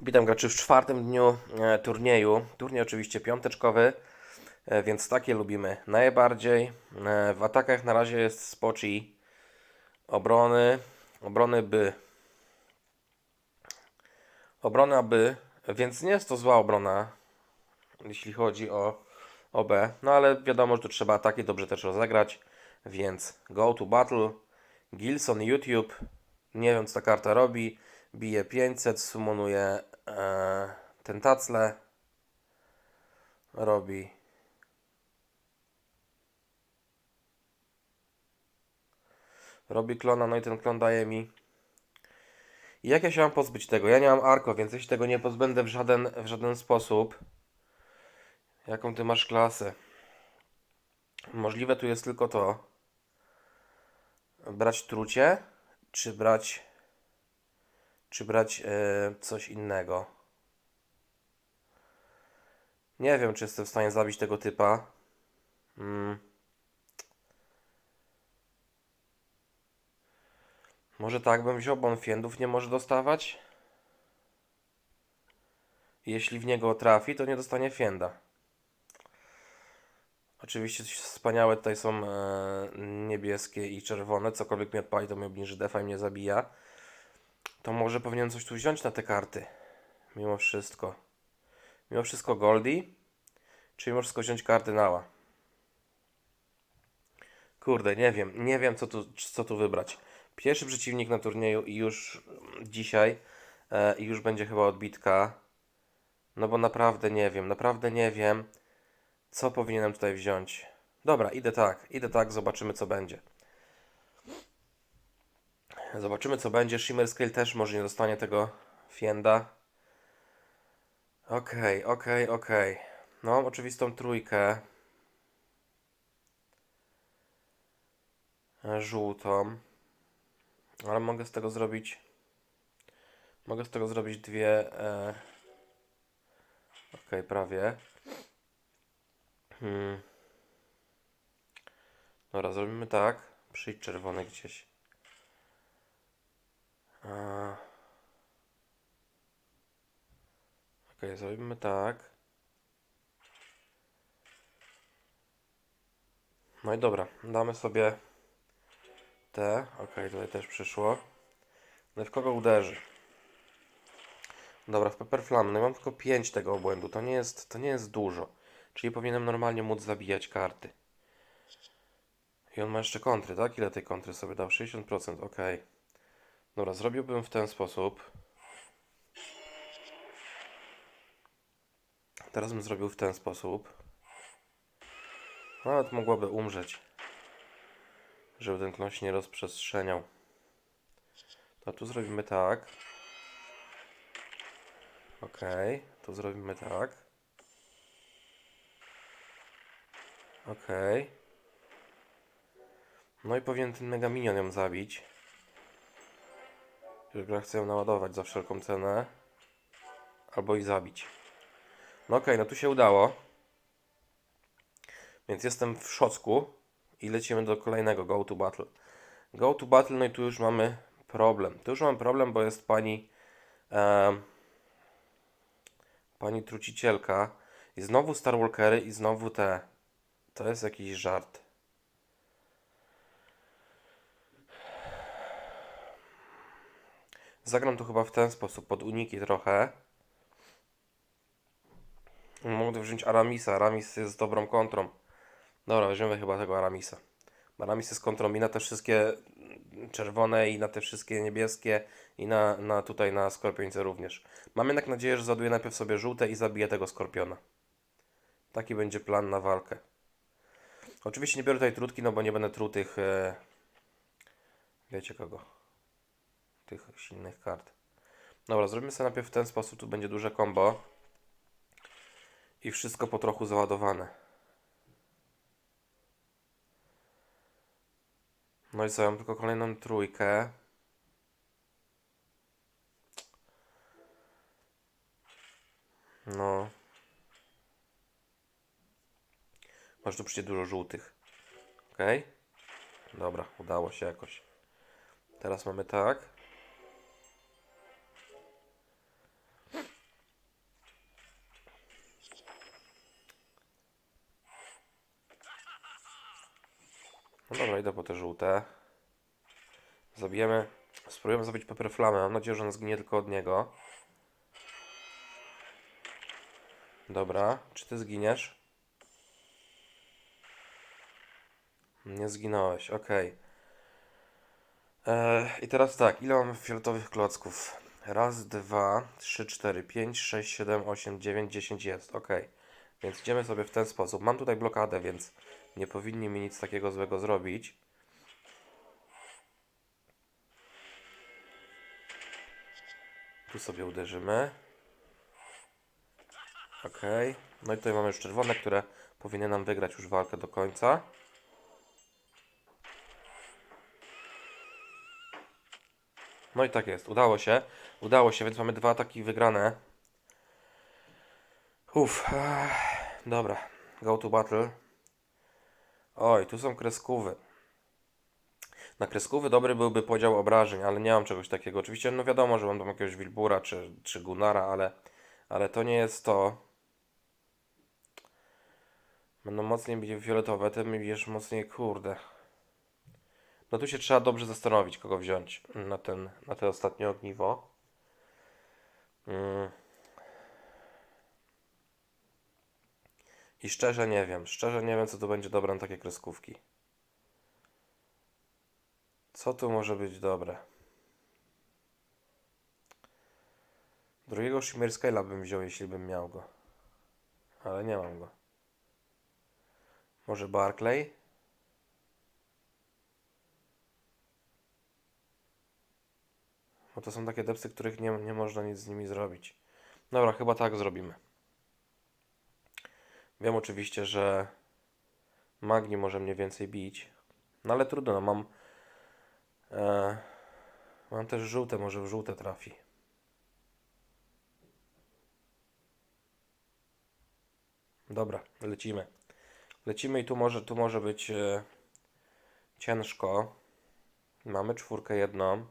Witam graczy w czwartym dniu e, turnieju. Turniej oczywiście piąteczkowy, e, więc takie lubimy najbardziej. E, w atakach na razie jest Spoci. Obrony, obrony by. Obrona by, więc nie jest to zła obrona, jeśli chodzi o OB. No ale wiadomo, że tu trzeba ataki dobrze też rozegrać, więc go to battle. Gilson YouTube, nie wiem co ta karta robi, bije 500, summonuje e, tentacle, robi robi klona, no i ten klon daje mi i jak ja się mam pozbyć tego? Ja nie mam arko, więc ja się tego nie pozbędę w żaden, w żaden sposób. Jaką ty masz klasę? Możliwe tu jest tylko to. Brać trucie, czy brać czy brać e, coś innego. Nie wiem, czy jestem w stanie zabić tego typa. Mm. Może tak bym wziął, bo on fiendów nie może dostawać. Jeśli w niego trafi, to nie dostanie fienda. Oczywiście wspaniałe tutaj są e, niebieskie i czerwone. Cokolwiek mi odpali, to mi obniży defa i mnie zabija. To może powinien coś tu wziąć na te karty. Mimo wszystko. Mimo wszystko Goldie. Czy mimo wszystko wziąć kardynała? Kurde, nie wiem. Nie wiem, co tu, co tu wybrać. Pierwszy przeciwnik na turnieju i już dzisiaj. E, I już będzie chyba odbitka. No bo naprawdę nie wiem. Naprawdę nie wiem, co powinienem tutaj wziąć. Dobra, idę tak. Idę tak, zobaczymy, co będzie. Zobaczymy co będzie. Shimmer Scale też może nie dostanie tego Fienda. Okej, okay, okej, okay, okej. Okay. No mam oczywistą trójkę. Żółtą. Ale mogę z tego zrobić... Mogę z tego zrobić dwie... E... Okej, prawie. Hmm. Dobra, zrobimy tak. Przyjdź czerwony gdzieś. Ok, zrobimy tak. No i dobra, damy sobie te. Ok, tutaj też przyszło. No i w kogo uderzy? Dobra, w Pepper Flame. No i mam tylko 5 tego obłędu. To nie jest, to nie jest dużo. Czyli powinienem normalnie móc zabijać karty. I on ma jeszcze kontry, tak? Ile tej kontry sobie dał? 60%, ok. Dobra, zrobiłbym w ten sposób. Teraz bym zrobił w ten sposób. Nawet mogłaby umrzeć. Żeby ten się nie rozprzestrzeniał. To tu zrobimy tak. Ok, tu zrobimy tak. Ok. No i powinien ten mega minion ją zabić. Gra chce ją naładować za wszelką cenę. Albo i zabić. No okej, okay, no tu się udało. Więc jestem w szocku i lecimy do kolejnego Go to Battle. Go to Battle, no i tu już mamy problem. Tu już mamy problem, bo jest pani e, pani trucicielka i znowu Starwalkery i znowu te. To jest jakiś żart. Zagram to chyba w ten sposób, pod uniki trochę. Mogę wziąć Aramisa. Aramis jest dobrą kontrą. Dobra, weźmiemy chyba tego Aramisa. Aramis jest kontrą i na te wszystkie czerwone, i na te wszystkie niebieskie, i na, na tutaj na skorpiońce również. Mam jednak nadzieję, że zaduję najpierw sobie żółte i zabiję tego skorpiona. Taki będzie plan na walkę. Oczywiście nie biorę tutaj trutki, no bo nie będę truł tych... E... Wiecie kogo. Tych silnych kart. Dobra, zrobimy sobie najpierw w ten sposób. Tu będzie duże combo i wszystko po trochu załadowane. No i co, mam tylko kolejną trójkę. No. Masz tu przecież dużo żółtych. Ok? Dobra, udało się jakoś. Teraz mamy tak. No dobra, idę po te żółte. Zabijemy. Spróbujemy zabić Pepperflamę. Mam nadzieję, że on zginie tylko od niego. Dobra, czy ty zginiesz? Nie zginąłeś, okej. Eee, I teraz tak, ile mamy fioletowych klocków? Raz, dwa, trzy, cztery, pięć, sześć, siedem, osiem, dziewięć, dziesięć jest, okej. Więc idziemy sobie w ten sposób. Mam tutaj blokadę, więc nie powinni mi nic takiego złego zrobić. Tu sobie uderzymy. Okej. No i tutaj mamy już czerwone, które powinny nam wygrać już walkę do końca. No i tak jest, udało się. Udało się, więc mamy dwa ataki wygrane. Uff, dobra. Go to battle. Oj, tu są kreskówy. Na kreskówy dobry byłby podział obrażeń, ale nie mam czegoś takiego. Oczywiście, no wiadomo, że mam tam jakiegoś Wilbura czy, czy Gunara, ale, ale to nie jest to. Będą mocniej bić fioletowe, ty mi bijesz mocniej, kurde. No tu się trzeba dobrze zastanowić, kogo wziąć na, ten, na te ostatnie ogniwo. Mm. I szczerze nie wiem, szczerze nie wiem, co tu będzie dobre na takie kreskówki. Co tu może być dobre? Drugiego Shimmer Scale'a bym wziął, jeśli bym miał go. Ale nie mam go. Może Barclay? Bo to są takie depsy, których nie, nie można nic z nimi zrobić. Dobra, chyba tak zrobimy. Wiem oczywiście, że Magni może mnie więcej bić. No ale trudno, no mam... E, mam też żółte, może w żółte trafi. Dobra, lecimy. Lecimy i tu może, tu może być e, ciężko. Mamy czwórkę jedną.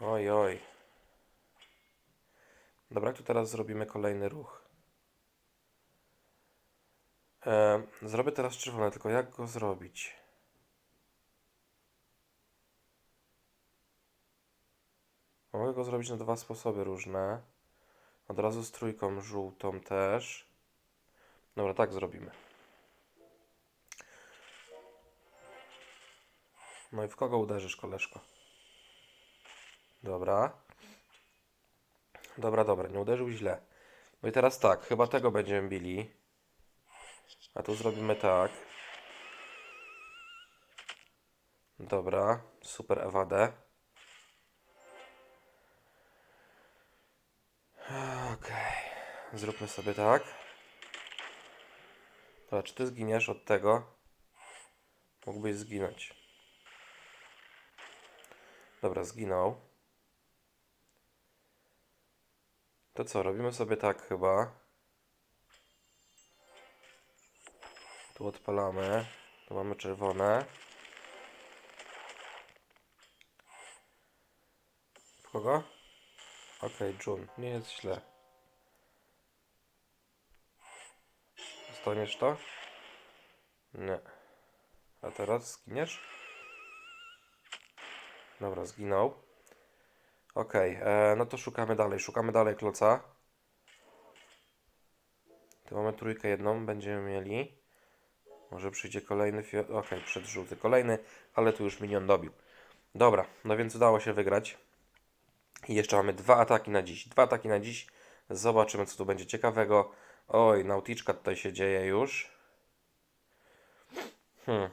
Oj, oj. Dobra, tu teraz zrobimy kolejny ruch. E, zrobię teraz czerwone, tylko jak go zrobić? Mogę go zrobić na dwa sposoby różne. Od razu z trójką żółtą też. Dobra, tak zrobimy. No i w kogo uderzysz, koleżko? Dobra. Dobra, dobra, nie uderzył źle. No i teraz tak, chyba tego będziemy bili. A tu zrobimy tak. Dobra, super Ewadę. Okej, zróbmy sobie tak. Dobra, czy ty zginiesz od tego? Mógłbyś zginąć. Dobra, zginął. To co, robimy sobie tak chyba. Tu odpalamy. Tu mamy czerwone. Kogo? Okej, June. Nie jest źle. Dostaniesz to? Nie. A teraz zginiesz? Dobra, zginął. Okej, e, no to szukamy dalej. Szukamy dalej kloca. Tu mamy trójkę jedną, będziemy mieli. Może przyjdzie kolejny. Okej, przed żółty kolejny, ale tu już minion dobił. Dobra, no więc udało się wygrać. I jeszcze mamy dwa ataki na dziś. Dwa ataki na dziś. Zobaczymy, co tu będzie ciekawego. Oj, nauticzka tutaj się dzieje już. Hmm.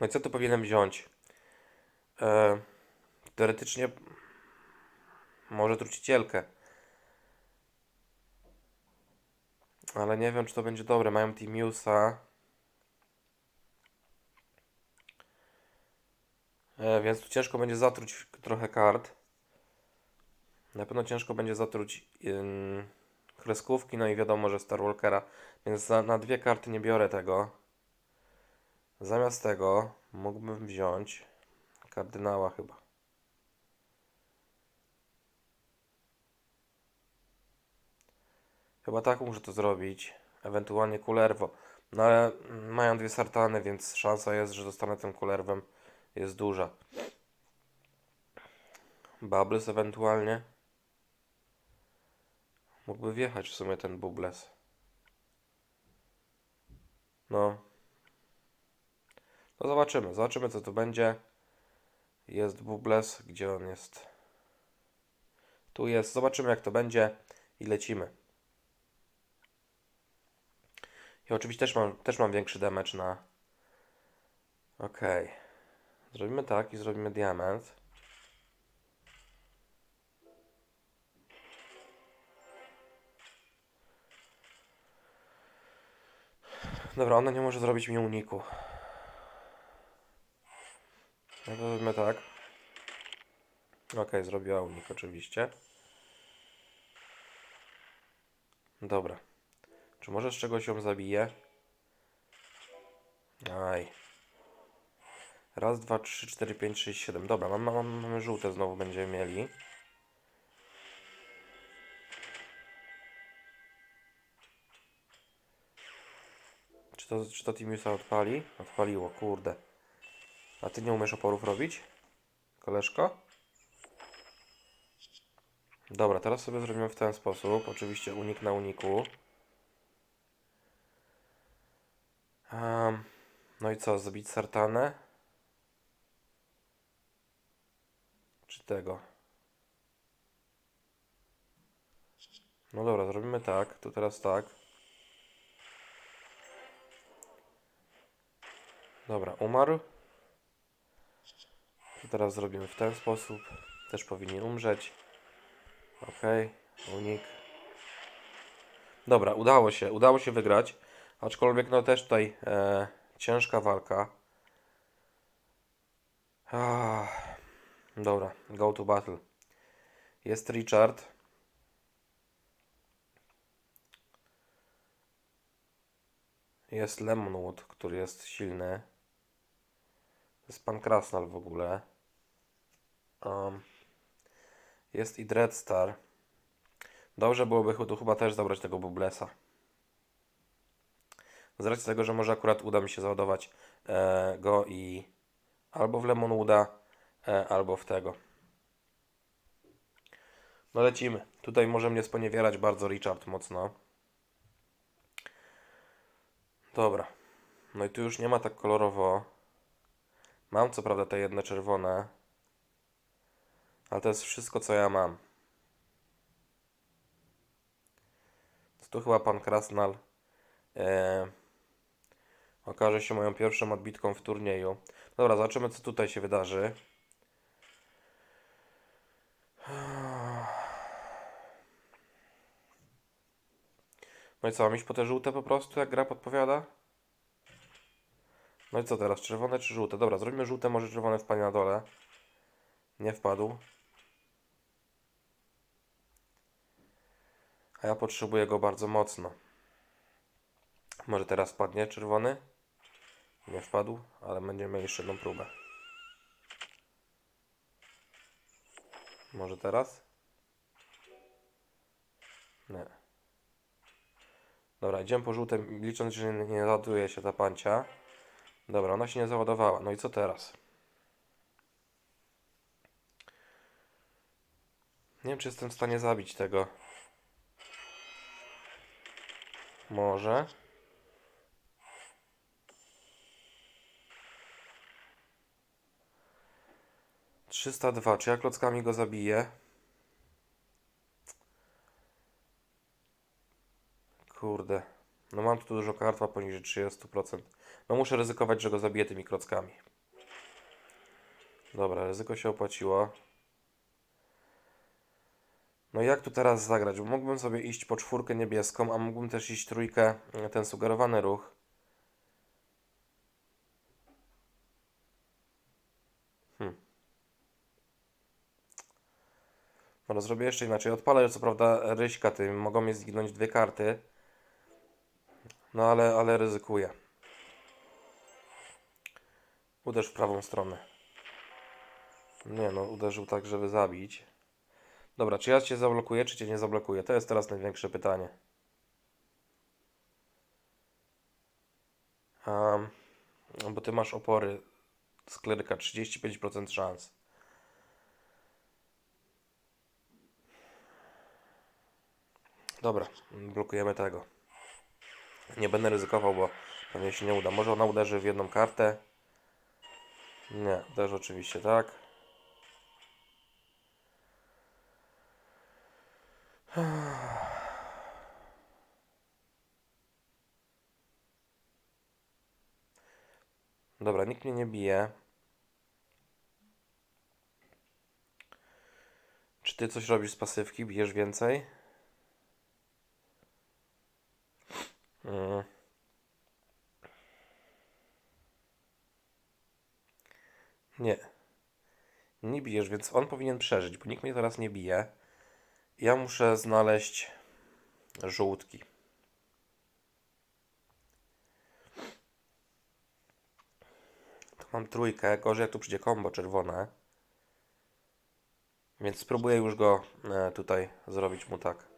No i co tu powinienem wziąć? E, teoretycznie może trucicielkę. Ale nie wiem, czy to będzie dobre. Mają Timiusa. E, więc tu ciężko będzie zatruć trochę kart. Na pewno ciężko będzie zatruć ym, kreskówki, no i wiadomo, że Star Walkera. Więc za, na dwie karty nie biorę tego. Zamiast tego mógłbym wziąć kardynała chyba. Chyba tak muszę to zrobić. ewentualnie kulerwo. No ale mają dwie sartany, więc szansa jest, że dostanę tym kulerwem jest duża. Bubbles ewentualnie. Mógłby wjechać w sumie ten Bubbles. No. No zobaczymy, zobaczymy co tu będzie. Jest Bubbles, gdzie on jest? Tu jest, zobaczymy jak to będzie i lecimy. I oczywiście też mam, też mam większy damage na... Okej. Zrobimy tak i zrobimy diament. Dobra, ona nie może zrobić mi uniku. No to zrobimy tak. Okej, zrobiła unik oczywiście. Dobra. Czy może z czegoś ją zabije? Aj. Raz, dwa, trzy, cztery, pięć, sześć, siedem. Dobra, mam, mam, mamy żółte znowu będziemy mieli. Czy to, czy to Timiusa odpali? Odpaliło, kurde. A ty nie umiesz oporów robić? Koleżko? Dobra, teraz sobie zrobimy w ten sposób. Oczywiście unik na uniku. No i co, zabić sartanę? Czy tego? No dobra, zrobimy tak. To teraz tak. Dobra, umarł. To teraz zrobimy w ten sposób. Też powinien umrzeć. Ok, unik. Dobra, udało się, udało się wygrać. Aczkolwiek no też tutaj e, ciężka walka. Ah, dobra, go to battle. Jest Richard. Jest Lemonwood, który jest silny. Jest pan Krasnal w ogóle. Um, jest i Dreadstar. Dobrze byłoby tu chyba też zabrać tego Bublesa. Z racji tego, że może akurat uda mi się załadować e, go i albo w Lemonwooda, e, albo w tego. No lecimy. Tutaj może mnie sponiewierać bardzo Richard mocno. Dobra. No i tu już nie ma tak kolorowo. Mam co prawda te jedne czerwone. Ale to jest wszystko, co ja mam. Tu chyba pan Krasnal e, okaże się moją pierwszą odbitką w turnieju. Dobra, zobaczymy, co tutaj się wydarzy. No i co, mam iść po te żółte po prostu, jak gra podpowiada? No i co teraz, czerwone czy żółte? Dobra, zrobimy żółte, może czerwone wpadnie na dole. Nie wpadł. A ja potrzebuję go bardzo mocno. Może teraz wpadnie czerwony? Nie wpadł, ale będziemy mieli jeszcze jedną próbę. Może teraz? Nie. Dobra, idziemy po żółte, licząc, że nie nie ładuje się ta pancia. Dobra, ona się nie załadowała. No i co teraz? Nie wiem, czy jestem w stanie zabić tego. Może. Trzysta dwa. Czy ja klockami go zabiję? Kurde. No mam tu dużo kart, ma poniżej 30%. No muszę ryzykować, że go zabiję tymi klockami. Dobra, ryzyko się opłaciło. No jak tu teraz zagrać? Bo mógłbym sobie iść po czwórkę niebieską, a mógłbym też iść trójkę, ten sugerowany ruch. Hmm. Dobra, zrobię jeszcze inaczej. Odpalę co prawda ryśka tym, mogą mi zginąć dwie karty. No ale, ale ryzykuję. Uderz w prawą stronę. Nie no, uderzył tak, żeby zabić. Dobra, czy ja cię zablokuję, czy cię nie zablokuję? To jest teraz największe pytanie. Um, bo ty masz opory z kleryka 35% szans. Dobra, blokujemy tego. Nie będę ryzykował, bo pewnie się nie uda. Może ona uderzy w jedną kartę. Nie, uderzy oczywiście tak. Dobra, nikt mnie nie bije. Czy ty coś robisz z pasywki? Bijesz więcej? Mm. Nie. Nie bijesz, więc on powinien przeżyć, bo nikt mnie teraz nie bije. Ja muszę znaleźć żółtki. Tu mam trójkę, gorzej jak tu przyjdzie kombo czerwone. Więc spróbuję już go e, tutaj zrobić mu tak.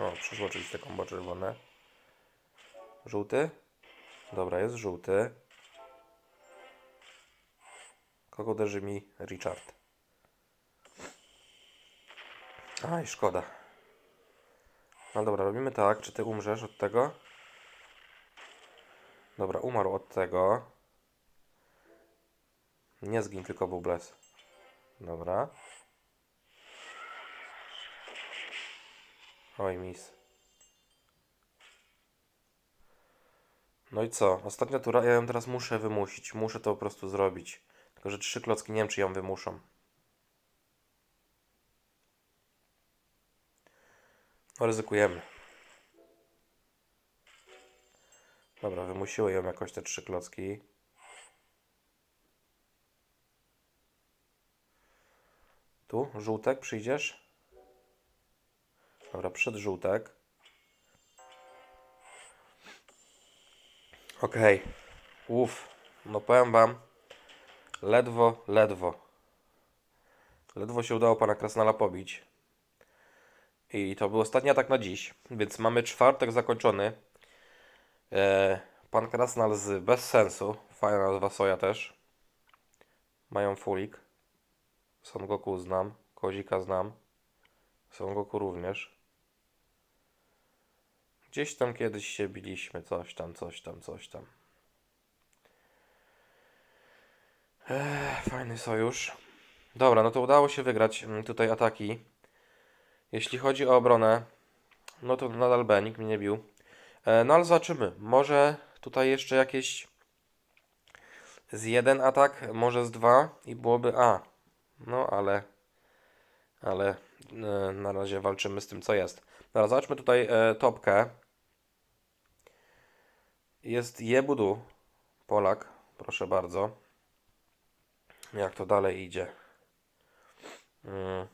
O, przyszło oczywiście kombo czerwone. Żółty? Dobra, jest żółty. Kogo uderzy mi Richard? Aj, szkoda. No dobra, robimy tak. Czy ty umrzesz od tego? Dobra, umarł od tego. Nie zgin, tylko bubles. Dobra. Oj, mis. No i co? Ostatnia tura, ja ją teraz muszę wymusić. Muszę to po prostu zrobić. Tylko, że trzy klocki nie wiem, czy ją wymuszą. No, ryzykujemy. Dobra, wymusiły ją jakoś te trzy klocki. Tu, żółtek, przyjdziesz? Dobra, przed żółtek. Okej. Uff, no powiem wam, ledwo, ledwo. Ledwo się udało pana Krasnala pobić. I to był ostatni atak na dziś, więc mamy czwartek zakończony. E, pan Krasnal z bez sensu. Fajna nazwa Soja też. Mają fulik. Son Goku znam. Kozika znam. Son Goku również. Gdzieś tam kiedyś się biliśmy. Coś tam, coś tam, coś tam. Fajny sojusz. Dobra, no to udało się wygrać mm, tutaj ataki. Jeśli chodzi o obronę, no to nadal B, nikt mnie nie bił. E, no ale zobaczymy. Może tutaj jeszcze jakieś z jeden atak, może z dwa i byłoby A. No ale, ale e, na razie walczymy z tym, co jest. Dobra, zobaczmy tutaj e, topkę. Jest Jebudu, Polak, proszę bardzo. Jak to dalej idzie? Mm.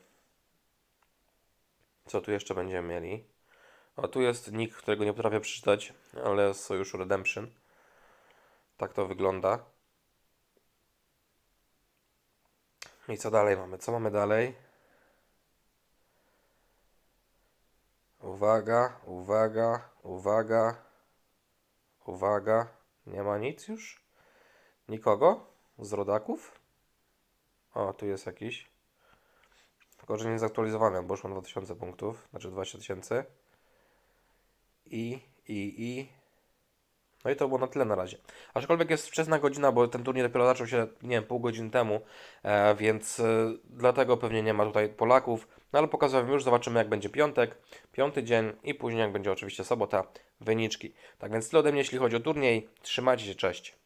Co tu jeszcze będziemy mieli? O, tu jest nick, którego nie potrafię przeczytać, ale z Sojuszu Redemption. Tak to wygląda. I co dalej mamy? Co mamy dalej? Uwaga, uwaga, uwaga, uwaga. Nie ma nic już? Nikogo? Z rodaków? O, tu jest jakiś. Tylko, że nie zaktualizowany, bo już mam 2000 punktów, znaczy 20 tysięcy. I, i, i. No i to było na tyle na razie. Aczkolwiek jest wczesna godzina, bo ten turniej dopiero zaczął się, nie wiem, pół godziny temu, e, więc e, dlatego pewnie nie ma tutaj Polaków. No ale pokazuję już, zobaczymy jak będzie piątek, piąty dzień i później jak będzie oczywiście sobota, wyniczki. Tak więc tyle ode mnie, jeśli chodzi o turniej. Trzymajcie się, cześć.